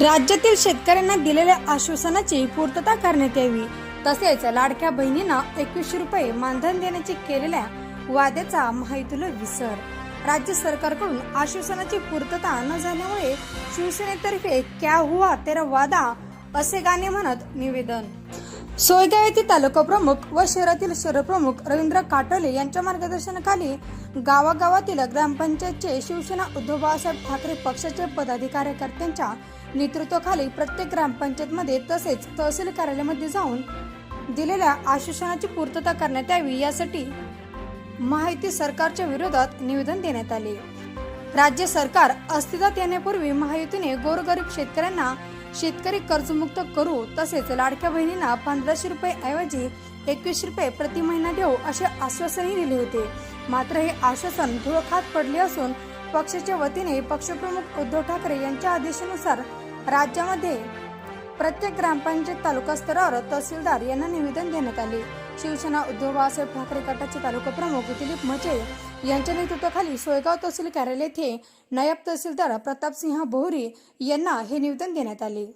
राज्यातील शेतकऱ्यांना दिलेल्या आश्वासनाची पूर्तता करण्यात यावी. तसेच लाडक्या बहिणींना एकवीसशे रुपये मानधन देण्याची केलेल्या वाद्याचा माहितीला विसर. राज्य सरकारकडून आश्वासनाची पूर्तता न झाल्यामुळे शिवसेनेतर्फे क्या हुआ तेरा वादा असे गाणे म्हणत निवेदन. सोयगाव येथील तालुका प्रमुख व शहरातील शहरप्रमुख रवींद्र काटोले यांच्या मार्गदर्शनाखाली गावागावातील ग्रामपंचायतचे शिवसेना उद्धव बाळासाहेब ठाकरे पक्षाचे पदाधिकारी कार्यकर्त्यांच्या नेतृत्वाखाली प्रत्येक ग्रामपंचायतमध्ये तसेच तहसील कार्यालयामध्ये जाऊन दिलेल्या आश्वासनाची पूर्तता करण्यात यावी यासाठी माहिती सरकारच्या विरोधात निवेदन देण्यात आले. राज्य सरकार अस्तित्वात येण्यापूर्वी महायुतीने गोरगरीब शेतकऱ्यांना शेतकरी कर्जमुक्त करू तसेच लाडक्या बहिणींना पंधराशे रुपये ऐवजी एकवीसशे रुपये प्रति महिना देऊ असे आश्वासनही दिले होते. मात्र हे आश्वासन धुळखात पडले असून पक्षाच्या वतीने पक्षप्रमुख उद्धव ठाकरे यांच्या आदेशानुसार राज्यामध्ये प्रत्येक ग्रामपंचायत तालुका स्तरावर तहसीलदार यांना निवेदन देण्यात आले. शिवसेना उद्धव बाळासाहेब ठाकरे गटाचे तालुका प्रमुख दिलीप मचे यांच्या नेतृत्वाखाली सोयगाव तहसील कार्यालय येथे नायब तहसीलदार प्रतापसिंह बोहरी यांना हे निवेदन देण्यात आले.